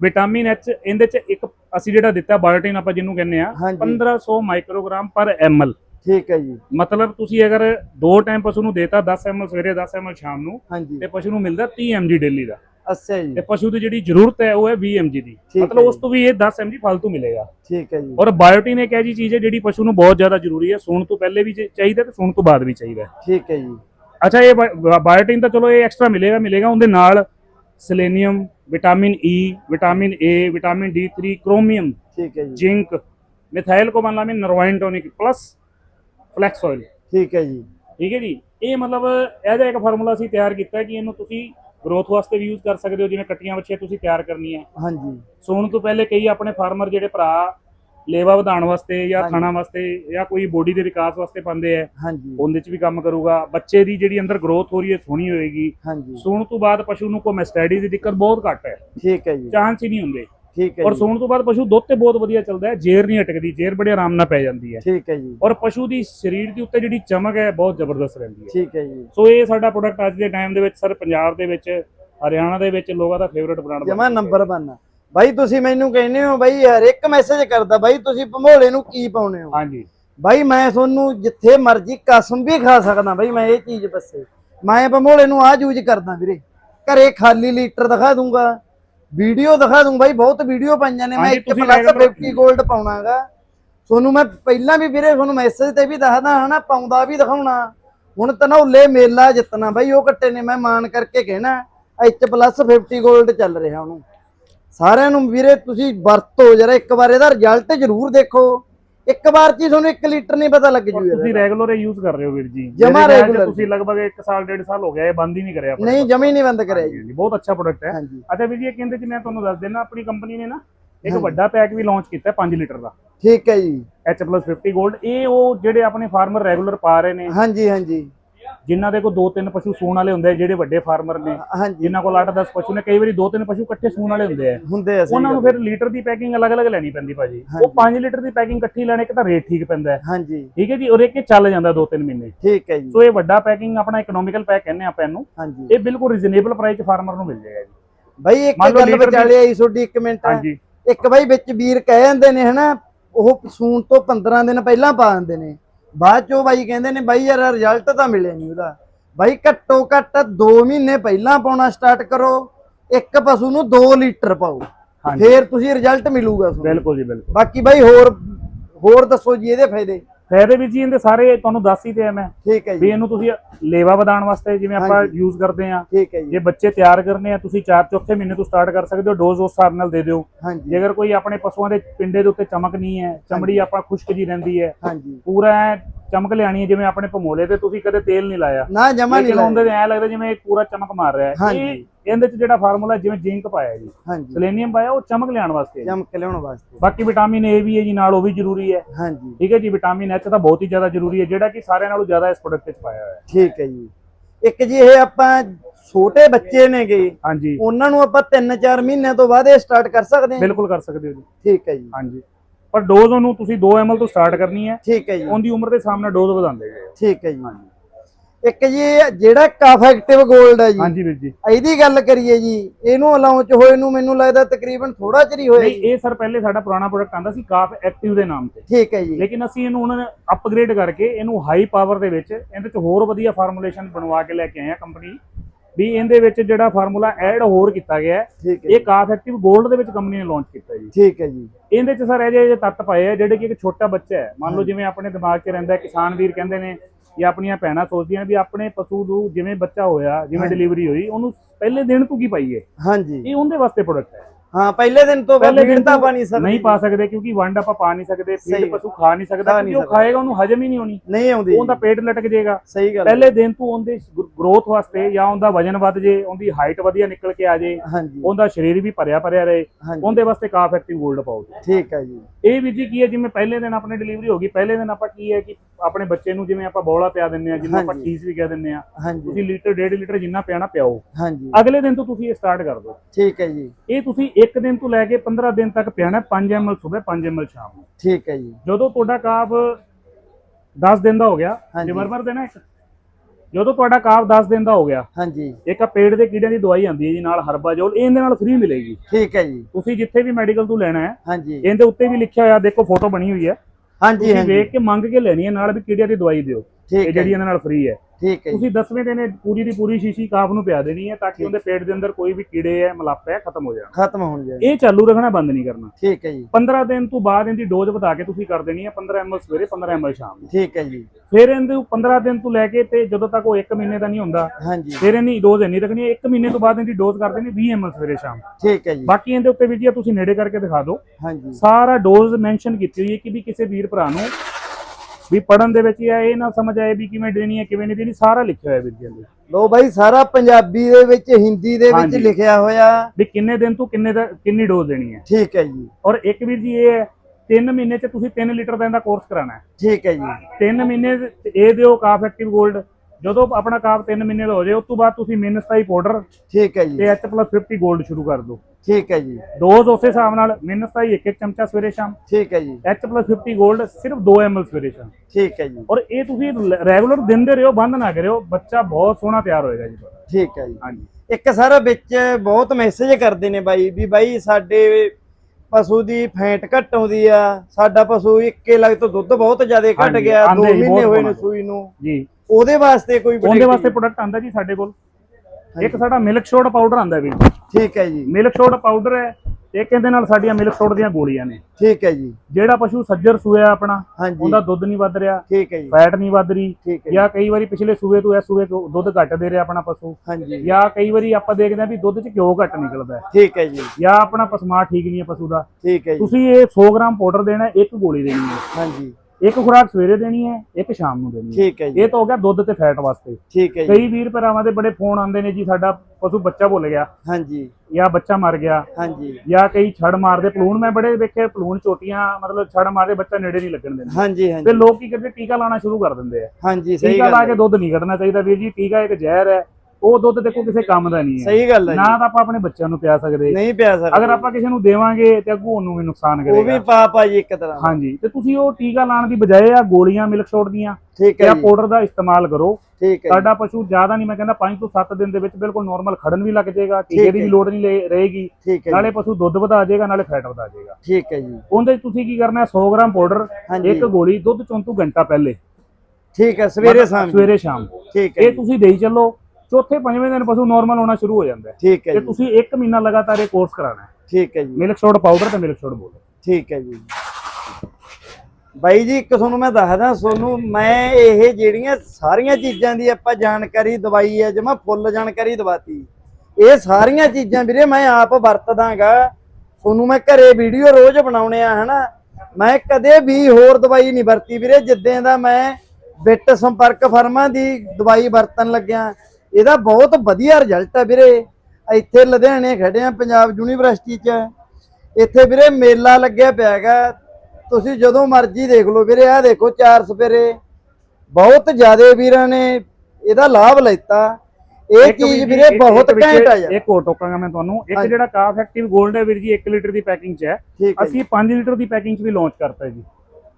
ਵਿਟਾਮਿਨ ਐਚ ਇਹਦੇ ਚ ਇੱਕ ਅਸੀਂ ਜਿਹੜਾ ਦਿੱਤਾ ਬਾਇਓਟਿਨ ਆਪਾਂ ਜਿਹਨੂੰ ਕਹਿੰਦੇ ਆ ਹਾਂਜੀ। 1500 ਮਾਈਕਰੋਗ੍ਰਾਮ ਪਰ ml ਠੀਕ ਹੈ ਜੀ। ਮਤਲਬ ਤੁਸੀਂ ਅਗਰ ਦੋ ਟਾਈਮ ਪਸ਼ੂ ਨੂੰ ਦੇਤਾ 10 ਐਮਐਲ ਸਵੇਰੇ 10 ਐਮਐਲ ਸ਼ਾਮ ਨੂੰ ਹਾਂਜੀ। ਤੇ ਪਸ਼ੂ ਨੂੰ ਮਿਲਦਾ 30 ਐਮਜੀ ਡੇਲੀ ਦਾ। ਅੱਛਾ ਜੀ। ਤੇ ਪਸ਼ੂ ਦੀ ਜਿਹੜੀ ਜ਼ਰੂਰਤ ਹੈ ਉਹ ਹੈ 20 ਐਮਜੀ ਦੀ। ਮਤਲਬ ਉਸ ਤੋਂ ਵੀ ਇਹ 10 ਐਮਜੀ ਫालतू ਮਿਲੇਗਾ। ਠੀਕ ਹੈ ਜੀ। ਔਰ ਬਾਇਓਟਿਨ ਇੱਕ ਐਜੀ ਚੀਜ਼ ਹੈ ਜਿਹੜੀ ਪਸ਼ੂ ਨੂੰ ਬਹੁਤ ਜ਼ਿਆਦਾ ਜ਼ਰੂਰੀ ਹੈ। ਸੌਣ ਤੋਂ ਪਹਿਲੇ ਵੀ ਚਾਹੀਦਾ ਤੇ ਸੌਣ ਤੋਂ ਬਾਅਦ ਵੀ ਚਾਹੀਦਾ ਠੀਕ ਹੈ ਜੀ। ਅੱਛਾ ਇਹ ਬਾਇਓਟਿਨ ਤਾਂ ਚਲੋ ਇਹ ਐਕਸਟਰਾ ਮਿਲੇਗਾ ਮਿਲੇਗਾ ਉਹਦੇ ਨਾਲ selenium vitamin E vitamin A vitamin D three chromium ਠੀਕ ਹੈ ਜੀ। Zinc methyl cobalamin nervine tonic plus flax oil ਠੀਕ ਹੈ ਜੀ। ਠੀਕ ਹੈ ਜੀ? ਇਹ ਮਤਲਬ ਇਹਦਾ ਇੱਕ ਫਾਰਮੂਲਾ ਅਸੀਂ ਤਿਆਰ ਕੀਤਾ ਕਿ ਇਹਨੂੰ ਤੁਸੀਂ ਗਰੋਥ ਵਾਸਤੇ ਵੀ ਯੂਜ਼ ਕਰ ਸਕਦੇ ਹੋ ਜਿਵੇਂ ਕੱਟੀਆਂ ਬੱਚੇ ਤੁਸੀਂ ਤਿਆਰ ਕਰਨੀ ਹੈ ਹਾਂਜੀ। ਸੌਣ ਤੋਂ ਪਹਿਲੇ ਕਈ ਆਪਣੇ ਫਾਰਮਰ ਜਿਹੜੇ ਭਰਾ ਲੇਵਾ ਵਧਾਉਣ ਵਾਸਤੇ ਜਾਂ। ਖਾਣਾ ਵਾਸਤੇ ਜਾਂ ਕੋਈ ਬੋਡੀ ਦੇ ਵਿਕਾਸ ਵਾਸਤੇ ਪਾਉਂਦੇ ਆ ਹਾਂਜੀ। ਉਹਦੇ 'ਚ ਵੀ ਕੰਮ ਕਰੂਗਾ। ਬੱਚੇ ਦੀ ਜਿਹੜੀ ਅੰਦਰ ਗਰੋਥ ਹੋ ਰਹੀ ਹੈ ਸੋਹਣੀ ਹੋਏਗੀ। ਹਾਂਜੀ। ਸੂਣ ਤੋਂ ਬਾਅਦ ਪਸ਼ੂ ਨੂੰ ਕੋਈ ਮੈਸਟੈਡੀ ਦੀ ਦਿੱਕਤ ਬਹੁਤ ਘੱਟ ਹੈ। ਠੀਕ ਹੈ ਜੀ। ਚਾਂਸ ਹੀ ਨਹੀਂ ਹੁੰਦੇ। ਠੀਕ ਹੈ ਔਰ ਸੂਣ ਤੋਂ ਬਾਅਦ ਪਸ਼ੂ ਦੁੱਧ ਤੇ ਬਹੁਤ ਵਧੀਆ ਚੱਲਦਾ ਹੈ ਜੇਰ ਨਹੀਂ ਅਟਕਦੀ ਜੇਰ ਬੜੇ ਆਰਾਮ ਨਾਲ ਪੈ ਜਾਂਦੀ ਹੈ। ਠੀਕ ਹੈ ਜੀ। ਔਰ ਪਸ਼ੂ ਦੀ ਸਰੀਰ ਦੇ ਉੱਤੇ ਜਿਹੜੀ ਚਮਕ ਹੈ ਬਹੁਤ ਜ਼ਬਰਦਸਤ ਰਹਿੰਦੀ ਹੈ। ਠੀਕ ਹੈ ਜੀ। ਸੋ ਇਹ ਸਾਡਾ ਪ੍ਰੋਡਕਟ ਅੱਜ ਦੇ ਟਾਈਮ ਦੇ ਵਿੱਚ ਸਰ ਪੰਜਾਬ ਦੇ ਵਿੱਚ ਹਰਿਆਣਾ ਦੇ ਵਿੱਚ ਲੋਕਾਂ ਦਾ ਫੇਵਰਿਟ ਬ੍ਰਾਂਡ ਜਮਾ ਨੰਬਰ 1 ਬਾਈ ਤੁਸੀਂ ਮੈਨੂੰ ਕਹਿੰਦੇ ਹੋ ਬਾਈ ਹਰ ਇੱਕ ਮੈਸੇਜ ਕਰਦਾ ਬਾਈ ਤੁਸੀਂ ਭਮੋਲੇ ਨੂੰ ਕੀ ਪਾਉਨੇ ਹੋ? ਹਾਂਜੀ। ਬਾਈ ਮੈਂ ਤੁਹਾਨੂੰ ਜਿੱਥੇ ਮਰਜ਼ੀ ਕਸਮ ਵੀ ਖਾ ਸਕਦਾ ਬਾਈ ਮੈਂ ਇਹ ਚੀਜ਼ ਦੱਸੇ। ਮੈਂ ਭਮੋਲੇ ਨੂੰ ਆ ਯੂਜ਼ ਕਰਦਾ ਵੀਰੇ। ਘਰੇ ਖਾਲੀ ਲੀਟਰ ਦਿਖਾ ਦੂੰਗਾ। ਵੀਡੀਓ ਦਿਖਾ ਦੂੰਗਾ ਬਾਈ ਬਹੁਤ ਵੀਡੀਓ ਪਾਈਆਂ ਨੇ। ਮੈਂ ਹਾਂਜੀ, ਇੱਕ ਤੁਸੀਂ ਪਲੱਸ regular- 50 골ਡ ਪਾਉਣਾਗਾ। ਤੁਹਾਨੂੰ ਮੈਂ ਪਹਿਲਾਂ ਵੀ ਵੀਰੇ ਤੁਹਾਨੂੰ ਮੈਸੇਜ ਤੇ ਵੀ ਦੱਸਦਾ ਹਨਾ ਪਾਉਂਦਾ ਵੀ ਦਿਖਾਉਣਾ। ਹੁਣ ਤਨੌਲੇ ਮੇਲਾ ਜਿੱਤਣਾ ਬਾਈ ਉਹ ਕੱਟੇ ਨੇ ਮੈਂ ਮਾਨ ਕਰਕੇ ਕਹਿਣਾ। ਐਚ ਪਲੱਸ 50 골ਡ ਚੱਲ ਰਿਹਾ ਉਹਨੂੰ। ਸਾਰਿਆਂ ਨੂੰ ਵੀਰੇ ਤੁਸੀਂ ਵਰਤੋ ਜਰਾ ਇੱਕ ਵਾਰ ਇਹਦਾ ਰਿਜ਼ਲਟ ਜ਼ਰੂਰ ਦੇਖੋ। ਇੱਕ ਵਾਰ ਚ ਤੁਹਾਨੂੰ 1 ਲੀਟਰ ਨਹੀਂ ਪਤਾ ਲੱਗ ਜੂ ਤੁਸੀਂ ਰੈਗੂਲਰ ਯੂਜ਼ ਕਰ ਰਹੇ ਹੋ ਵੀਰ ਜੀ। ਜਮਾਂ regular। ਤੁਸੀਂ ਲਗਭਗ 1 ਸਾਲ ਡੇਢ ਸਾਲ ਹੋ ਗਿਆ ਇਹ ਬੰਦ ਹੀ ਨਹੀਂ ਕਰਿਆ ਆਪਣਾ। ਨਹੀਂ ਜਮੀ ਨਹੀਂ ਬੰਦ ਕਰਿਆ ਜੀ। ਬਹੁਤ ਅੱਛਾ ਪ੍ਰੋਡਕਟ ਹੈ। ਅੱਛਾ ਵੀਰ ਜੀ ਇਹ ਕਹਿੰਦੇ ਚ ਮੈਂ ਤੁਹਾਨੂੰ ਦੱਸ ਦੇਣਾ ਆਪਣੀ ਕੰਪਨੀ ਨੇ ਨਾ ਇੱਕ। ਵੱਡਾ ਪੈਕ ਵੀ ਲਾਂਚ ਕੀਤਾ 5 ਲੀਟਰ ਦਾ। ਠੀਕ ਹੈ ਜੀ। H+50 골ਡ ਇਹ ਉਹ ਜਿਹੜੇ ਆਪਣੇ ਫਾਰਮਰ ਰੈਗੂਲਰ ਪਾ ਰਹੇ ਨੇ। ਹਾਂਜੀ ਹਾਂਜੀ। ਜਿਨ੍ਹਾਂ ਦੇ ਕੋਲ ਦੋ ਤਿੰਨ ਪਸ਼ੂ ਸੂਣ ਵਾਲੇ ਹੁੰਦੇ ਆ ਜਿਹੜੇ ਵੱਡੇ ਫਾਰਮਰ ਨੇ ਹਾਂਜੀ। ਜਿਨ੍ਹਾਂ ਕੋਲ 8-10 ਪਸ਼ੂ ਨੇ ਕਈ ਵਾਰੀ ਦੋ ਤਿੰਨ ਪਸ਼ੂ ਇਕੱਠੇ ਸੂਣ ਵਾਲੇ ਹੁੰਦੇ ਆ। ਹੁੰਦੇ ਆ ਸਹੀ ਉਹਨਾਂ ਨੂੰ। ਫਿਰ ਲੀਟਰ ਦੀ ਪੈਕਿੰਗ ਅਲੱਗ-ਅਲੱਗ ਲੈਣੀ ਪੈਂਦੀ ਭਾਜੀ। ਉਹ 5 ਲੀਟਰ ਦੀ ਪੈਕਿੰਗ ਇਕੱਠੀ ਲੈਣੇ ਇੱਕ ਤਾਂ ਰੇਟ ਠੀਕ ਪੈਂਦਾ ਹਾਂਜੀ। ਠੀਕ ਹੈ ਜੀ ਔਰ ਇੱਕ ਇਹ ਚੱਲ ਜਾਂਦਾ 2-3 ਮਹੀਨੇ। ਠੀਕ ਹੈ ਜੀ। ਸੋ ਇਹ ਵੱਡਾ ਪੈਕਿੰਗ ਆਪਣਾ ਇਕਨੋਮਿਕਲ ਪੈਕ ਕਹਿੰਦੇ ਆਪਾਂ ਇਹਨੂੰ। ਇਹ ਬਿਲਕੁਲ ਰੀਜ਼ਨੇਬਲ ਪ੍ਰਾਈਸ 'ਚ ਫਾਰਮਰ ਨੂੰ ਮਿਲ ਜਾਏਗਾ ਜੀ। ਬਾਈ ਇੱਕ ਗੱਲ ਵਿਚਾਲੇ ਆਈ ਤੁਹਾਡੀ ਇੱਕ ਮਿੰਟ। ਹਾਂਜੀ। ਇੱਕ ਬਾਈ ਵਿੱਚ ਵੀਰ ਕਹਿ ਜਾਂਦੇ ਨੇ ਹਨਾ ਉਹ ਸੂਣ ਤੋਂ 15 ਦਿਨ ਪਹਿਲਾਂ ਪਾ ਦਿੰਦੇ ਨੇ। ਬਾਅਦ ਚੋਂ ਬਾਈ ਕਹਿੰਦੇ ਨੇ ਬਾਈ ਯਾਰ ਰਿਜ਼ਲਟ ਤਾਂ ਮਿਲਿਆ ਨਹੀਂ ਉਹਦਾ। ਬਾਈ ਘੱਟੋ ਘੱਟ 2 ਮਹੀਨੇ ਪਹਿਲਾਂ ਪਾਉਣਾ ਸਟਾਰਟ ਕਰੋ ਇੱਕ ਪਸ਼ੂ ਨੂੰ 2 ਲੀਟਰ ਪਾਓ। ਫੇਰ ਤੁਸੀਂ ਰਿਜ਼ਲਟ ਮਿਲੂਗਾ ਬਿਲਕੁਲ ਜੀ ਬਿਲਕੁਲ। ਬਾਕੀ ਬਾਈ ਹੋਰ ਹੋਰ ਦੱਸੋ ਜੀ ਇਹਦੇ ਫਾਇਦੇ? ਫਾਇਦੇ ਵੀ ਜੀ ਇਹਦੇ ਸਾਰੇ ਤੁਹਾਨੂੰ ਦੱਸ ਹੀ ਤੇ ਆ ਮੈਂ। ਠੀਕ ਹੈ ਵੀ ਜੀ ਇਹਨੂੰ ਤੁਸੀਂ ਲੇਵਾ ਵਧਾਉਣ ਵਾਸਤੇ ਜਿਵੇਂ ਆਪਾਂ। ਯੂਜ਼ ਕਰਦੇ ਆ ਠੀਕ ਹੈ ਜੀ। ਜੇ ਬੱਚੇ ਤਿਆਰ ਕਰਨੇ ਆ ਤੁਸੀਂ 4 ਚੌਥੇ ਮਹੀਨੇ ਤੋਂ ਸਟਾਰਟ ਕਰ ਸਕਦੇ ਹੋ ਡੋਜ਼ ਉਸ ਹਿਸਾਬ ਨਾਲ ਦੇ ਦਿਓ। ਹਾਂਜੀ। ਜੇ ਅਗਰ ਕੋਈ ਆਪਣੇ ਪਸ਼ੂਆਂ ਦੇ ਪਿੰਡੇ ਦੇ ਉੱਤੇ ਚਮਕ ਨਹੀਂ ਹੈ ਚਮੜੀ ਆਪਣਾ ਖੁਸ਼ਕ ਜੀ ਰਹਿੰਦੀ ਹੈ ਹਾਂਜੀ। ਪੂਰਾ ਚਮਕ ਲਿਆਣੀ ਹੈ ਜਿਵੇਂ ਆਪਣੇ ਭਮੋਲੇ ਤੇ ਤੁਸੀਂ ਕਦੇ ਤੇਲ ਨਹੀਂ ਲਾਇਆ। ਨਾ ਜਮਾ ਨਹੀਂ। ਉਹਦੇ ਐ ਲੱਗਦਾ ਜਿਵੇਂ ਇਹ ਪੂਰਾ ਚਮਕ ਮਾਰ ਰਿਹਾ ਹੈ। ਇਹ ਇਹਦੇ ਚ ਜਿਹੜਾ ਫਾਰਮੂਲਾ ਜਿਵੇਂ ਜ਼ਿੰਕ ਪਾਇਆ ਜੀ। ਸੈਲੇਨੀਅਮ ਪਾਇਆ ਉਹ ਚਮਕ ਲਿਆਉਣ ਵਾਸਤੇ। ਚਮਕ ਲਿਆਉਣ ਵਾਸਤੇ। ਬਾਕੀ ਵਿਟਾਮਿਨ ਏ ਵੀ ਹੈ ਜੀ ਨਾਲ ਉਹ ਵੀ ਜ਼ਰੂਰੀ ਹੈ। ਹਾਂਜੀ। ਠੀਕ ਹੈ ਜੀ ਵਿਟਾਮਿਨ ਐਚ ਤਾਂ ਬਹੁਤ ਹੀ ਜ਼ਿਆਦਾ ਜ਼ਰੂਰੀ ਹੈ ਜਿਹੜਾ ਕਿ ਸਾਰਿਆਂ ਨਾਲੋਂ ਜ਼ਿਆਦਾ ਇਸ ਪ੍ਰੋਡਕਟ ਵਿੱਚ ਪਾਇਆ ਹੋਇਆ ਹੈ। ਠੀਕ ਹੈ ਜੀ। ਇੱਕ ਜੀ ਇਹ ਆਪਾਂ ਛੋਟੇ ਬੱਚੇ ਨੇਗੇ ਹਾਂਜੀ। ਉਹਨਾਂ ਨੂੰ ਆਪਾਂ 3-4 ਮਹੀਨਿਆਂ ਤੋਂ ਬਾਅਦ ਇਹ ਸਟਾਰਟ ਕਰ ਸਕਦੇ ਹਾਂ। ਬਿਲਕੁਲ ਕਰ ਸਕਦੇ ਹੋ ਜੀ। ਠੀਕ ਹੈ ਜੀ। ਹਾਂਜੀ। ਪਰ ਡੋਜ਼ ਉਹਨੂੰ ਤੁਸੀਂ 2 ml ਤੋਂ ਸਟਾਰਟ ਕਰਨੀ ਹੈ। ਠੀਕ ਹੈ ਜੀ। ਉਹਦੀ ਉਮਰ ਦੇ ਸਾਹਮਣੇ ਡੋਜ਼ ਵਧਾਉਂਦੇ ਜਾਓ ਠੀਕ ਹੈ ਜੀ। ਇੱਕ ਜੀ ਜਿਹੜਾ ਕਾਫ ਐਕਟਿਵ 골ਡ ਹੈ ਜੀ। ਹਾਂਜੀ ਵੀਰ ਜੀ। ਇਹਦੀ ਗੱਲ ਕਰੀਏ ਜੀ। ਇਹਨੂੰ ਲਾਂਚ ਹੋਏ ਨੂੰ ਮੈਨੂੰ ਲੱਗਦਾ ਤਕਰੀਬਨ ਥੋੜਾ ਚਿਰ ਹੀ ਹੋਇਆ ਨਹੀਂ ਇਹ ਸਰ ਪਹਿਲੇ ਸਾਡਾ ਪੁਰਾਣਾ ਪ੍ਰੋਡਕਟ ਆਂਦਾ ਸੀ ਕਾਫ ਐਕਟਿਵ ਦੇ ਨਾਮ ਤੇ। ਠੀਕ ਹੈ ਜੀ। ਲੇਕਿਨ ਅਸੀਂ ਇਹਨੂੰ ਉਹਨਾਂ ਨੇ ਅਪਗ੍ਰੇਡ ਕਰਕੇ ਇਹਨੂੰ ਹਾਈ ਪਾਵਰ ਦੇ ਵਿੱਚ ਇਹਦੇ ਚ ਹੋਰ ਵਧੀਆ ਫਾਰਮੂਲੇਸ਼ਨ ਬਣਵਾ ਕੇ ਲੈ ਕੇ ਆਏ ਆ ਕੰਪਨੀ ਵੀ ਇਹਦੇ ਵਿੱਚ ਜਿਹੜਾ ਫਾਰਮੂਲਾ ਐਡ ਹੋਰ ਕੀਤਾ ਗਿਆ ਹੈ। ਇਹ ਕਾਫ ਐਕਟਿਵ 골ਡ ਦੇ ਵਿੱਚ ਕੰਪਨੀ ਨੇ ਲਾਂਚ ਕੀਤਾ ਜੀ। ਠੀਕ ਹੈ ਜੀ। ਇਹਦੇ ਚ ਸਰ ਇਹ ਜਿਹੇ ਤੱਤ ਪਏ ਆ ਜਿਹੜੇ ਕਿ ਇੱਕ ਛੋਟਾ ਬੱਚਾ ਹੈ। ਮੰਨ ਲਓ ਜਿਵੇਂ ਆਪਣੇ ਦਿਮਾਗ 'ਚ ਰਹਿੰਦਾ ਕਿਸਾਨ ਵੀਰ ਕਹਿੰਦੇ ਨੇ ਜਾਂ ਆਪਣੀਆਂ ਭੈਣਾਂ ਸੋਚਦੀਆਂ ਵੀ ਆਪਣੇ ਪਸ਼ੂ ਨੂੰ ਜਿਵੇਂ ਬੱਚਾ ਹੋਇਆ ਜਿਵੇਂ ਡਿਲੀਵਰੀ ਹੋਈ ਉਹਨੂੰ ਪਹਿਲੇ ਦਿਨ ਤੋਂ ਕੀ ਪਾਈਏ? ਹਾਂਜੀ। ਇਹ ਉਹਦੇ ਵਾਸਤੇ ਪ੍ਰੋਡਕਟ ਹੈ। ਹਾਂ ਪਹਿਲੇ ਦਿਨ ਤੋਂ ਪਹਿਲੇ ਦਿਨ ਤਾਂ ਪਾ ਨਹੀਂ ਸਕਦੇ। ਨਹੀਂ ਪਾ ਸਕਦੇ ਕਿਉਂਕਿ ਵੰਡ ਆਪਾਂ ਪਾ ਨਹੀਂ ਸਕਦੇ ਫੀਡ ਪਸ਼ੂ ਖਾ ਨਹੀਂ ਸਕਦਾ ਕਿਉਂਕਿ ਉਹ। ਖਾਏਗਾ ਉਹਨੂੰ ਹਜਮ ਹੀ ਨਹੀਂ ਹੋਣੀ। ਨਹੀਂ ਆਉਂਦੀ। ਉਹਦਾ ਪੇਟ ਲਟਕ ਜਾਏਗਾ। ਸਹੀ ਗੱਲ। ਪਹਿਲੇ ਦਿਨ ਤੋਂ ਉਹਦੇ ਗਰੋਥ ਵਾਸਤੇ ਜਾਂ ਉਹਦਾ ਵਜਨ ਵੱਧ ਜੇ ਉਹਦੀ ਹਾਈਟ ਵਧੀਆ ਨਿਕਲ ਕੇ ਆ ਜੇ ਉਹਦਾ ਸਰੀਰ ਵੀ ਭਰਿਆ ਭਰਿਆ ਰਹੇ ਉਹਦੇ ਵਾਸਤੇ ਕਾਫ ਐਕਟਿਵ 골ਡ ਪਾਓ। ਠੀਕ ਹੈ ਜੀ। ਇਹ ਵੀ ਜੀ ਕੀ ਹੈ ਜਿਵੇਂ ਪਹਿਲੇ ਦਿਨ ਆਪਣੇ ਡਿਲੀਵਰੀ ਹੋ ਗਈ ਪਹਿਲੇ ਦਿਨ ਆਪਾਂ ਕੀ ਹੈ ਕਿ ਆਪਣੇ ਬੱਚੇ ਨੂੰ ਜਿਵੇਂ ਆਪਾਂ ਬੋਲਾ ਪਿਆ ਦਿੰਨੇ ਆ ਜਿਹਨੂੰ ਆਪਾਂ। ਚੀਜ਼ ਵੀ ਕਹਿ ਦਿੰਨੇ ਆ ਤੁਸੀਂ ਲੀਟਰ ਡੇਢ ਲੀਟਰ ਜਿੰਨਾ ਪਿਆਣਾ ਪਿਆਓ। ਹਾਂਜੀ। ਅਗਲੇ ਦਿਨ ਤੋਂ ਤੁਸੀਂ ਇਹ ਸਟਾਰਟ ਕਰ ਦਿਓ। ਠੀਕ ਹੈ ਜੀ। ਇਹ ਤੁਸੀਂ ਇੱਕ ਦਿਨ ਤੋਂ ਲੈ ਕੇ 15 ਦਿਨ ਤੱਕ ਪਿਆਣਾ 5 ml ਸਵੇਰ 5 ml ਸ਼ਾਮ ਨੂੰ। ਠੀਕ ਹੈ ਜੀ। ਜਦੋਂ ਤੁਹਾਡਾ ਕਾਫ 10 ਦਿਨ ਦਾ ਹੋ ਗਿਆ। ਜਿਵਰਮਰ ਦੇਣਾ ਇੱਕ। ਜਦੋਂ ਤੁਹਾਡਾ ਕਾਫ 10 ਦਿਨ ਦਾ ਹੋ ਗਿਆ ਹਾਂਜੀ। ਇੱਕ ਆ ਪੇਟ ਦੇ ਕੀੜਿਆਂ ਦੀ ਦਵਾਈ ਆਉਂਦੀ ਹੈ ਜੀ ਨਾਲ ਹਰਬਾਜੋਲ ਇਹ ਇਹਦੇ ਨਾਲ ਫ੍ਰੀ ਮਿਲੇਗੀ। ਠੀਕ ਹੈ ਜੀ। ਤੁਸੀਂ ਜਿੱਥੇ ਵੀ ਮੈਡੀਕਲ ਤੋਂ ਲੈਣਾ ਹੈ ਹਾਂਜੀ। ਇਹਦੇ ਉੱਤੇ ਵੀ ਲਿਖਿਆ ਹੋਇਆ ਦੇਖੋ ਫੋਟੋ ਬਣੀ ਹੋਈ ਹੈ। ਹਾਂਜੀ ਹਾਂਜੀ। ਵੇਖ ਕੇ ਮੰਗ ਕੇ ਲੈਣੀ ਹੈ ਨਾਲ ਵੀ ਕੀੜਿਆਂ ਦੀ ਦਵਾਈ ਦਿਓ। ਇਹ ਜਿਹੜੀ ਇਹਨਾਂ ਨਾਲ ਫ੍ਰੀ ਹੈ। ਠੀਕ ਹੈ ਤੁਸੀਂ 10ਵੇਂ ਦਿਨ ਇਹ ਪੂਰੀ ਦੀ ਪੂਰੀ ਸ਼ੀਸ਼ੀ ਕਾਫ ਨੂੰ ਪਿਆ ਦੇਣੀ ਹੈ ਤਾਂ ਕਿ ਉਹਦੇ ਪੇਟ ਦੇ ਅੰਦਰ ਕੋਈ ਵੀ ਕੀੜੇ ਹੈ ਮਲੱਪ ਹੈ ਖਤਮ ਹੋ ਜਾਣ। ਖਤਮ ਹੋਣ ਜਾਏ ਇਹ ਚਾਲੂ ਰੱਖਣਾ ਬੰਦ ਨਹੀਂ ਕਰਨਾ। ਠੀਕ ਹੈ ਜੀ। 15 ਦਿਨ ਤੋਂ ਬਾਅਦ ਇਹਦੀ ਡੋਜ਼ ਵਧਾ ਕੇ ਤੁਸੀਂ ਕਰ ਦੇਣੀ ਹੈ 15 ml ਸਵੇਰੇ 15 ml ਸ਼ਾਮ ਨੂੰ। ਠੀਕ ਹੈ ਜੀ। ਫਿਰ ਇਹਦੇ 15 ਦਿਨ ਤੋਂ ਲੈ ਕੇ ਤੇ ਜਦੋਂ ਤੱਕ ਉਹ 1 ਮਹੀਨੇ ਦਾ ਨਹੀਂ ਹੁੰਦਾ ਹਾਂਜੀ। ਫਿਰ ਇਹਦੀ ਡੋਜ਼ ਇੰਨੀ ਰੱਖਣੀ ਹੈ 1 ਮਹੀਨੇ ਤੋਂ ਬਾਅਦ ਇਹਦੀ ਡੋਜ਼ ਕਰ ਦੇਣੀ 20 ml ਸਵੇਰੇ ਸ਼ਾਮ। ਠੀਕ ਹੈ ਜੀ। ਬਾਕੀ ਇਹਦੇ ਉੱਤੇ ਵੀ ਜੀ ਤੁਸੀਂ ਨੇੜੇ ਕਰਕੇ ਦਿਖਾ ਦਿਓ। ਹਾਂਜੀ। ਸਾਰਾ ਡੋਜ਼ ਮੈਂਸ਼ਨ ਕੀਤੀ ਹੋਈ ਹੈ ਕਿ ਵੀ ਕਿਸੇ ਵੀਰ ਭਰਾ ਨੂੰ ਵੀ ਪੜਨ ਦੇ ਵਿੱਚ ਇਹ ਨਾ ਸਮਝ ਆਏ ਵੀ ਕਿਵੇਂ ਦੇਣੀ ਹੈ ਕਿਵੇਂ ਨਹੀਂ ਦੇਣੀ ਸਾਰਾ ਲਿਖਿਆ ਹੋਇਆ ਵੀਰ ਜੀ ਇਹਦੇ। ਲੋ ਬਾਈ ਸਾਰਾ ਪੰਜਾਬੀ ਦੇ ਵਿੱਚ ਹਿੰਦੀ ਦੇ ਵਿੱਚ ਹਾਂਜੀ। ਲਿਖਿਆ ਹੋਇਆ। ਵੀ ਕਿੰਨੇ ਦਿਨ ਤੋਂ ਕਿੰਨੇ ਦਾ ਕਿੰਨੀ ਡੋਜ਼ ਦੇਣੀ ਹੈ? ਠੀਕ ਹੈ ਜੀ। ਔਰ ਇੱਕ ਵੀਰ ਜੀ ਇਹ ਹੈ 3 ਮਹੀਨੇ 'ਚ ਤੁਸੀਂ 3 ਲੀਟਰ ਦਾ ਇਹਦਾ ਕੋਰਸ ਕਰਾਣਾ ਹੈ। ਠੀਕ ਹੈ ਜੀ। 3 ਮਹੀਨੇ ਇਹ ਦਿਓ ਕਾਫ ਐਕਟਿਵ 골ਡ ਜਦੋਂ ਆਪਣਾ ਕਾਫ 3 ਮਹੀਨੇ ਦਾ ਹੋ ਜਾਏ ਉਸ ਤੋਂ ਬਾਅਦ ਤੁਸੀਂ ਮਿਨ ਸਤਾਈ ਪਾਊਡਰ ਠੀਕ ਹੈ ਤੇ ਜੀ H+50 골ਡ ਸ਼ੁਰੂ ਕਰ ਦਿਓ। ਠੀਕ ਹੈ ਜੀ। ਡੋਜ਼ ਉਸੇ ਹਿਸਾਬ ਨਾਲ ਮਿਨ ਸਤਾਈ ਇੱਕ ਇੱਕ ਚਮਚਾ ਸਵੇਰੇ ਸ਼ਾਮ। ਠੀਕ ਹੈ ਜੀ। H+50 골ਡ ਸਿਰਫ 2 ml ਸਵੇਰੇ ਸ਼ਾਮ। ਠੀਕ ਹੈ ਜੀ। ਔਰ ਇਹ ਤੁਸੀਂ ਰੈਗੂਲਰ ਦਿੰਦੇ ਰਹੋ ਬੰਦ ਨਾ ਕਰਿਓ। ਬੱਚਾ ਬਹੁਤ ਸੋਹਣਾ ਤਿਆਰ ਹੋਏਗਾ ਜੀ ਠੀਕ ਹੈ ਜੀ। ਹਾਂਜੀ। ਇੱਕ ਸਰ ਵਿੱਚ ਬਹੁਤ ਮੈਸੇਜ ਕਰਦੇ ਨੇ ਬਾਈ ਵੀ ਬਾਈ ਸਾਡੇ ਪਸ਼ੂ ਦੀ ਫੈਂਟ ਘੱਟ ਆਉਂਦੀ ਆ। ਸਾਡਾ ਪਸ਼ੂ ਇੱਕੇ ਲੱਗ ਤੋਂ ਦੁੱਧ ਬਹੁਤ ਜ਼ਿਆਦਾ ਘਟ ਗਿਆ। 2 ਆਂਦੇ ਜੀ, ਮਹੀਨੇ ਹੋਏ ਨੇ। ਸੂਈ ਨੂੰ। ਜੀ। ਉਹਦੇ ਵਾਸਤੇ ਕੋਈ ਉਹਦੇ ਵਾਸਤੇ ਪ੍ਰੋਡਕਟ ਆਂਦਾ ਜੀ ਸਾਡੇ ਕੋਲ। ਇੱਕ ਸਾਡਾ ਮਿਲਕ ਸ਼ੋਟ ਪਾਊਡਰ ਆਂਦਾ ਵੀ ਠੀਕ ਹੈ ਜੀ। ਮਿਲਕ ਸ਼ੋਟ ਪਾਊਡਰ ਹੈ ਇੱਕ ਇਹਦੇ ਨਾਲ ਸਾਡੀਆਂ ਮਿਲਕ ਸ਼ੋਟ ਦੀਆਂ ਗੋਲੀਆਂ ਨੇ। ਠੀਕ ਹੈ ਜੀ। ਜਿਹੜਾ ਪਸ਼ੂ ਸੱਜਰ ਸੂਇਆ ਆਪਣਾ ਉਹਦਾ ਦੁੱਧ ਨਹੀਂ ਵੱਧ ਰਿਹਾ ਠੀਕ ਹੈ ਜੀ। ਫੈਟ ਨਹੀਂ ਵੱਧ ਰਹੀ ਜਾਂ। ਕਈ ਵਾਰੀ ਪਿਛਲੇ ਸੂਏ ਤੋਂ ਇਸ ਸੂਏ ਤੋਂ ਦੁੱਧ ਘੱਟ ਦੇ ਰਿਹਾ ਆਪਣਾ ਪਸ਼ੂ ਹਾਂਜੀ। ਜਾਂ ਕਈ ਵਾਰੀ ਆਪਾਂ ਦੇਖਦੇ ਹਾਂ ਵੀ ਦੁੱਧ 'ਚ ਘਿਓ ਘੱਟ ਨਿਕਲਦਾ ਠੀਕ ਹੈ ਜੀ। ਜਾਂ ਆਪਣਾ ਪਸਮਾ ਠੀਕ ਨਹੀਂ ਹੈ ਪਸ਼ੂ ਦਾ। ਠੀਕ ਹੈ ਜੀ। ਤੁਸੀਂ ਇਹ 100 ਗ੍ਰਾਮ ਪਾਊਡਰ ਦੇਣਾ ਇੱਕ ਗੋਲੀ ਦੇਣੀ ਹੈ। ਹਾਂਜੀ। ਇੱਕ ਖੁਰਾਕ ਸਵੇਰੇ ਦੇਣੀ ਹੈ ਇੱਕ ਸ਼ਾਮ ਨੂੰ ਦੇਣੀ ਹੈ। ਠੀਕ ਹੈ ਜੀ। ਇਹ ਤਾਂ ਹੋ ਗਿਆ ਦੁੱਧ ਤੇ ਫੈਟ ਵਾਸਤੇ। ਠੀਕ ਹੈ ਜੀ। ਕਈ ਵੀਰ ਭਰਾਵਾਂ ਦੇ ਬੜੇ ਫੋਨ ਆਉਂਦੇ ਨੇ ਜੀ ਸਾਡਾ ਪਸ਼ੂ ਬੱਚਾ ਭੁੱਲ ਗਿਆ। ਹਾਂਜੀ। ਜਾਂ ਬੱਚਾ ਮਰ ਗਿਆ। ਹਾਂਜੀ। ਜਾਂ ਕਈ ਛੜ ਮਾਰਦੇ ਪਲੂਣ ਮੈਂ ਬੜੇ ਵੇਖੇ ਪਲੂਣ ਚੋਟੀਆਂ ਮਤਲਬ ਛੜ ਮਾਰਦੇ ਬੱਚਾ ਨੇੜੇ ਨਹੀਂ ਲੱਗਣ ਦਿੰਦੇ। ਹਾਂਜੀ ਤੇ ਹਾਂਜੀ ਲੋਕ ਕੀ ਕਰਦੇ ਟੀਕਾ ਲਾਣਾ ਸ਼ੁਰੂ ਕਰ ਦਿੰਦੇ ਆ। ਹਾਂਜੀ ਸਹੀ ਟੀਕਾ ਗੱਲ ਲਾ ਹੈ। ਕੇ ਦੁੱਧ ਨਹੀਂ ਕੱਢਣਾ ਚਾਹੀਦਾ ਵੀਰ ਜੀ ਟੀਕਾ ਇੱਕ ਜ਼ਹਿਰ ਹੈ। ਉਹ ਦੁੱਧ ਦੇਖੋ ਕਿਸੇ ਕੰਮ ਦਾ ਨਹੀਂ ਹੈ। ਸਹੀ ਗੱਲ ਹੈ ਨਾ ਤਾਂ ਆਪਾਂ ਆਪਣੇ ਬੱਚਿਆਂ ਨੂੰ ਪਿਆ ਸਕਦੇ। ਨਹੀਂ ਪਿਆ ਸਰ ਅਗਰ ਆਪਾਂ ਕਿਸੇ ਨੂੰ ਦੇਵਾਂਗੇ ਤੇ ਅੱਗੋਂ ਉਹਨੂੰ ਵੀ ਨੁਕਸਾਨ ਉਹ ਵੀ ਕਰੇਗਾ। ਪਾਪ ਆ ਜੀ ਇੱਕ ਤਰ੍ਹਾਂ। ਹਾਂਜੀ। ਤੇ ਤੁਸੀਂ ਉਹ ਟੀਕਾ ਲਾਉਣ ਦੀ ਬਜਾਏ ਆ ਗੋਲੀਆਂ ਮਿਲਕ ਸ਼ੋਟ ਦੀਆਂ ਠੀਕ ਹੈ ਜਾਂ ਪਾਊਡਰ ਦਾ ਇਸਤੇਮਾਲ ਕਰੋ। ਠੀਕ ਹੈ ਸਾਡਾ ਪਸ਼ੂ ਜ਼ਿਆਦਾ ਨਹੀਂ ਮੈਂ ਕਹਿੰਦਾ 5 ਤੋਂ 7 ਦਿਨ ਦੇ ਵਿੱਚ ਬਿਲਕੁਲ ਨਾਰਮਲ ਖੜਨ ਵੀ ਲੱਗ ਜਾਏਗਾ ਟੀਕੇ ਦੀ। ਵੀ ਲੋੜ ਨਹੀਂ ਰਹੇਗੀ। ਠੀਕ ਹੈ ਨਾਲੇ ਪਸ਼ੂ ਦੁੱਧ ਵਧਾ ਜਾਏਗਾ ਨਾਲੇ ਫੈਟ ਵਧਾ ਜਾਏਗਾ। ਠੀਕ ਹੈ ਜੀ। ਉਹਦੇ ਤੁਸੀਂ ਕੀ ਕਰਨਾ ਹੈ 100 ਗ੍ਰਾਮ ਪਾਊਡਰ ਇੱਕ ਗੋਲੀ ਦੁੱਧ ਚੋਂ ਤੋਂ ਘੰਟਾ ਪਹਿਲੇ। ਠੀਕ ਹੈ ਸਵੇਰੇ ਸ਼ਾਮ। ਸਵੇਰੇ ਸ਼ਾਮ। ਠੀਕ ਹੈ ਇਹ ਤੁਸੀਂ ਦੇਈ ਚੱਲੋ। ਚੌਥੇ ਪੰਜਵੇਂ ਦਿਨ ਪਸ਼ੂ ਨਾਰਮਲ ਹੋਣਾ ਸ਼ੁਰੂ ਹੋ ਜਾਂਦਾ ਹੈ। ਠੀਕ ਹੈ ਤੇ ਜੀ। ਤੁਸੀਂ 1 ਮਹੀਨਾ ਲਗਾਤਾਰ ਇਹ ਕੋਰਸ ਕਰਾਣਾ ਹੈ। ਠੀਕ ਹੈ ਜੀ। ਮਿਲਕ ਸ਼ੋਟ ਪਾਊਡਰ ਤੇ ਮਿਲਕ ਸ਼ੋਟ ਬੋਲੋ। ਠੀਕ ਹੈ ਜੀ। ਬਾਈ ਜੀ ਇੱਕ ਤੁਹਾਨੂੰ ਮੈਂ ਦੱਸਦਾ ਤੁਹਾਨੂੰ ਮੈਂ ਇਹ ਜਿਹੜੀਆਂ ਸਾਰੀਆਂ ਚੀਜ਼ਾਂ ਦੀ ਆਪਾਂ ਜਾਣਕਾਰੀ ਦਵਾਈ ਹੈ ਜਮਾ ਫੁੱਲ ਜਾਣਕਾਰੀ ਦਵਾਤੀ। ਇਹ ਸਾਰੀਆਂ ਚੀਜ਼ਾਂ ਵੀਰੇ ਮੈਂ ਆਪ ਵਰਤਦਾਗਾ। ਤੁਹਾਨੂੰ ਮੈਂ ਘਰੇ ਵੀਡੀਓ ਰੋਜ਼ ਬਣਾਉਣੇ ਆ ਹਨਾ? ਮੈਂ ਕਦੇ ਵੀ ਹੋਰ ਦਵਾਈ ਨਹੀਂ ਵਰਤੀ ਵੀਰੇ ਜਿੱਦਾਂ ਦਾ ਮੈਂ ਬਿੱਟ ਸੰਪਰਕ ਫਰਮਾਂ ਦੀ ਦਵਾਈ ਵਰਤਣ ਲੱਗਿਆ। ਇਹਦਾ ਬਹੁਤ ਵਧੀਆ ਰਿਜ਼ਲਟ ਹੈ ਵੀਰੇ। ਇੱਥੇ ਲੁਧਿਆਣੇ ਖੜੇ ਆ ਪੰਜਾਬ ਯੂਨੀਵਰਸਿਟੀ 'ਚ। ਇੱਥੇ ਵੀਰੇ ਮੇਲਾ ਲੱਗਿਆ ਪਿਆ ਹੈਗਾ ਤੁਸੀਂ ਜਦੋਂ ਮਰਜ਼ੀ ਦੇਖ ਲਓ ਵੀਰੇ ਆਹ ਦੇਖੋ ਚਾਰ ਸਪੇਰੇ ਬਹੁਤ ਜ਼ਿਆਦਾ ਵੀਰਾਂ ਨੇ ਇਹਦਾ ਲਾਭ ਲੈਤਾ। ਇਹ ਚੀਜ਼ ਵੀਰੇ ਬਹੁਤ ਘੈਂਟ ਆ ਯਾਰ। ਇੱਕ ਹੋਰ ਟੋਕਾਂਗਾ ਮੈਂ ਤੁਹਾਨੂੰ ਇੱਕ। ਜਿਹੜਾ ਕਾਫ ਐਕਟਿਵ 골ਡ ਹੈ ਵੀਰ ਜੀ 1 ਲੀਟਰ ਦੀ ਪੈਕਿੰਗ 'ਚ ਹੈ। ਅਸੀਂ 5 ਲੀਟਰ ਦੀ ਪੈਕਿੰਗ 'ਚ ਵੀ ਲਾਂਚ ਕਰਤਾ ਜੀ।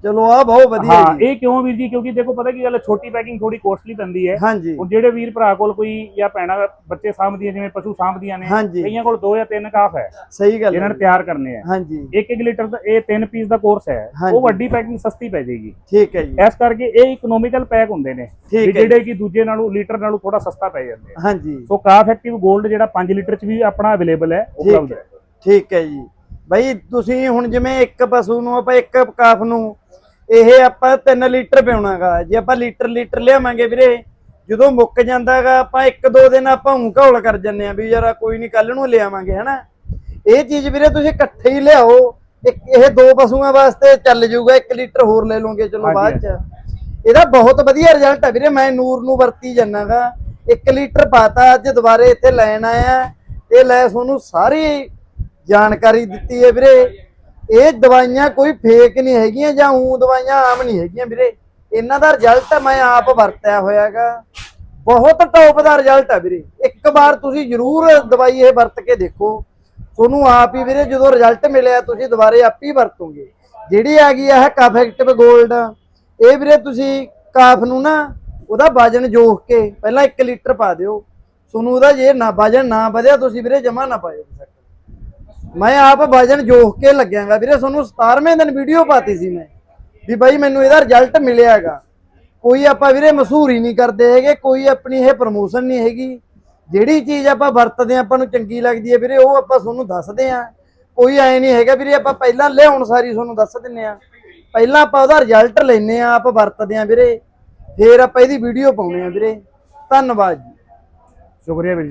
ਚਲੋ ਆ ਬਹੁਤ ਵਧੀਆ ਹਾਂ ਇਹ ਕਿਉਂ ਵੀਰ ਜੀ? ਕਿਉਂਕਿ ਦੇਖੋ ਪਤਾ ਕੀ ਗੱਲ ਛੋਟੀ ਪੈਕਿੰਗ ਥੋੜੀ ਕੋਸਟਲੀ ਪੈਂਦੀ ਹੈ। ਹਾਂਜੀ। ਹੁਣ ਜਿਹੜੇ ਵੀਰ ਭਰਾ ਕੋਲ ਕੋਈ ਜਾਂ ਭੈਣਾਂ ਬੱਚੇ ਸਾਂਭਦੀਆਂ ਜਿਵੇਂ ਪਸ਼ੂ ਸਾਂਭਦੀਆਂ ਨੇ। ਕਈਆਂ ਕੋਲ ਦੋ ਜਾਂ ਤਿੰਨ ਕਾਫ ਹੈ। ਸਹੀ ਗੱਲ ਇਹਨਾਂ ਨੇ ਤਿਆਰ ਕਰਨੇ ਆ ਹਾਂਜੀ। ਇੱਕ ਇੱਕ ਲੀਟਰ ਦਾ ਇਹ ਤਿੰਨ ਪੀਸ ਦਾ ਕੋਰਸ ਹੈ। ਉਹ ਵੱਡੀ ਪੈਕਿੰਗ ਸਸਤੀ ਪੈ ਜਾਏਗੀ। ਠੀਕ ਹੈ ਜੀ। ਇਸ ਕਰਕੇ ਇਹ ਇਕਨੋਮਿਕਲ ਪੈਕ ਹੁੰਦੇ ਨੇ। ਜਿਹੜੇ ਕਿ ਦੂਜੇ ਨਾਲੋਂ ਲੀਟਰ ਨਾਲੋਂ ਥੋੜਾ ਸਸਤਾ ਪੈ ਜਾਂਦੇ ਆ। ਹਾਂਜੀ। ਸੋ ਕਾਫ ਐਕਟਿਵ 골ਡ ਜਿਹੜਾ 5 ਲੀਟਰ ਚ ਵੀ ਆਪਣਾ ਅਵੇਲੇਬਲ ਹੈ ਉਪਲਬਧ ਹੈ। ਠੀਕ ਹੈ ਜੀ। ਬਾਈ ਤੁਸੀਂ ਹੁਣ ਜਿਵੇਂ ਇੱਕ ਪਸ਼ੂ ਨੂੰ ਆਪਾਂ ਇੱਕ ਕਾਫ ਨੂੰ ਇਹ ਆਪਾਂ 3 ਲੀਟਰ ਪਿਉਣਾਗਾ। ਜੇ ਆਪਾਂ ਲੀਟਰ ਲੀਟਰ ਲਿਆਵਾਂਗੇ ਵੀਰੇ ਜਦੋਂ ਮੁੱਕ ਜਾਂਦਾਗਾ ਆਪਾਂ ਇੱਕ ਦੋ ਦਿਨ ਆਪਾਂ ਊਂ ਘੌਲ ਕਰ ਜੰਨੇ ਆ ਵੀ ਯਾਰ ਕੋਈ ਨਹੀਂ ਕੱਲ ਨੂੰ ਲਿਆਵਾਂਗੇ ਹਨਾ? ਇਹ ਚੀਜ਼ ਵੀਰੇ ਤੁਸੀਂ ਇਕੱਠੇ ਹੀ ਲਿਆਓ। ਇੱਕ ਇਹ ਦੋ ਪਸ਼ੂਆਂ ਵਾਸਤੇ ਚੱਲ ਜਾਊਗਾ 1 ਲੀਟਰ ਹੋਰ ਲੈ ਲਓਗੇ ਚਲੋ ਬਾਅਦ ਚ। ਇਹਦਾ ਬਹੁਤ ਵਧੀਆ ਰਿਜ਼ਲਟ ਹੈ ਵੀਰੇ ਮੈਂ ਨੂਰ ਨੂੰ ਵਰਤੀ ਜਾਨਾਗਾ 1 ਲੀਟਰ ਪਾਤਾ ਅੱਜ ਦੁਬਾਰੇ ਇੱਥੇ ਲੈਣ ਆਇਆ। ਇਹ ਲੈ ਤੁਹਾਨੂੰ ਸਾਰੀ ਜਾਣਕਾਰੀ ਦਿੱਤੀ ਹੈ ਵੀਰੇ। ਇਹ ਦਵਾਈਆਂ ਕੋਈ ਫੇਕ ਨਹੀਂ ਹੈਗੀਆਂ ਜਾਂ ਊ ਦਵਾਈਆਂ ਆਮ ਨਹੀਂ ਹੈਗੀਆਂ ਵੀਰੇ। ਇਹਨਾਂ ਦਾ ਰਿਜ਼ਲਟ ਮੈਂ ਆਪ ਵਰਤਿਆ ਹੋਇਆਗਾ। ਬਹੁਤ ਟੌਪ ਦਾ ਰਿਜ਼ਲਟ ਆ ਵੀਰੇ। ਇੱਕ ਵਾਰ ਤੁਸੀਂ ਜ਼ਰੂਰ ਦਵਾਈ ਇਹ ਵਰਤ ਕੇ ਦੇਖੋ। ਤੁਹਾਨੂੰ ਆਪ ਹੀ ਵੀਰੇ ਜਦੋਂ ਰਿਜ਼ਲਟ ਮਿਲਿਆ, ਤੁਸੀਂ ਦੁਬਾਰੇ ਆਪ ਹੀ ਵਰਤੋਗੇ। ਜਿਹੜੀ ਆ ਗਈ ਹੈ ਕਫ 골ਡ ਇਹ ਵੀਰੇ ਤੁਸੀਂ ਕਾਫ ਨੂੰ ਨਾ ਉਹਦਾ ਵਜਨ ਜੋਖ ਕੇ ਪਹਿਲਾਂ 1 ਲੀਟਰ ਪਾ ਦਿਓ। ਤੁਹਾਨੂੰ ਉਹਦਾ ਜੇ ਨਾ ਵਜਨ ਨਾ ਵਧਿਆ, ਤੁਸੀਂ ਵੀਰੇ ਜਮਾ ਨਾ ਪਾਇਓ। ਮੈਂ ਆਪ ਵਜਨ ਜੋਖ ਕੇ ਲੱਗਿਆਗਾ। ਵੀਰੇ, ਤੁਹਾਨੂੰ 17ਵੇਂ ਦਿਨ ਵੀਡੀਓ ਪਾਤੀ ਸੀ ਮੈਂ, ਵੀ ਬਾਈ ਮੈਨੂੰ ਇਹਦਾ ਰਿਜ਼ਲਟ ਮਿਲਿਆ ਹੈਗਾ। ਕੋਈ ਆਪਾਂ ਵੀਰੇ ਮਸ਼ਹੂਰੀ ਨਹੀਂ ਕਰਦੇ ਹੈਗੇ, ਕੋਈ ਆਪਣੀ ਇਹ ਪ੍ਰਮੋਸ਼ਨ ਨਹੀਂ ਹੈਗੀ। ਜਿਹੜੀ ਚੀਜ਼ ਆਪਾਂ ਵਰਤਦੇ ਹਾਂ, ਆਪਾਂ ਨੂੰ ਚੰਗੀ ਲੱਗਦੀ ਹੈ ਵੀਰੇ, ਉਹ ਆਪਾਂ ਤੁਹਾਨੂੰ ਦੱਸਦੇ ਹਾਂ। ਕੋਈ ਐ ਨਹੀਂ ਹੈਗਾ ਵੀਰੇ, ਆਪਾਂ ਪਹਿਲਾਂ ਲਿਆਉਣ ਸਾਰੀ ਤੁਹਾਨੂੰ ਦੱਸ ਦਿੰਨੇ ਆ ਪਹਿਲਾਂ ਆਪਾਂ ਉਹਦਾ ਰਿਜ਼ਲਟ ਲੈਨੇ ਆ ਆਪ ਵਰਤਦੇ ਆ ਵੀਰੇ। ਫੇਰ ਆਪਾਂ ਇਹਦੀ ਵੀਡੀਓ ਪਾਉਨੇ ਆ ਵੀਰੇ। ਧੰਨਵਾਦ ਜੀ। ਸ਼ੁਕਰੀਆ ਵੀਰ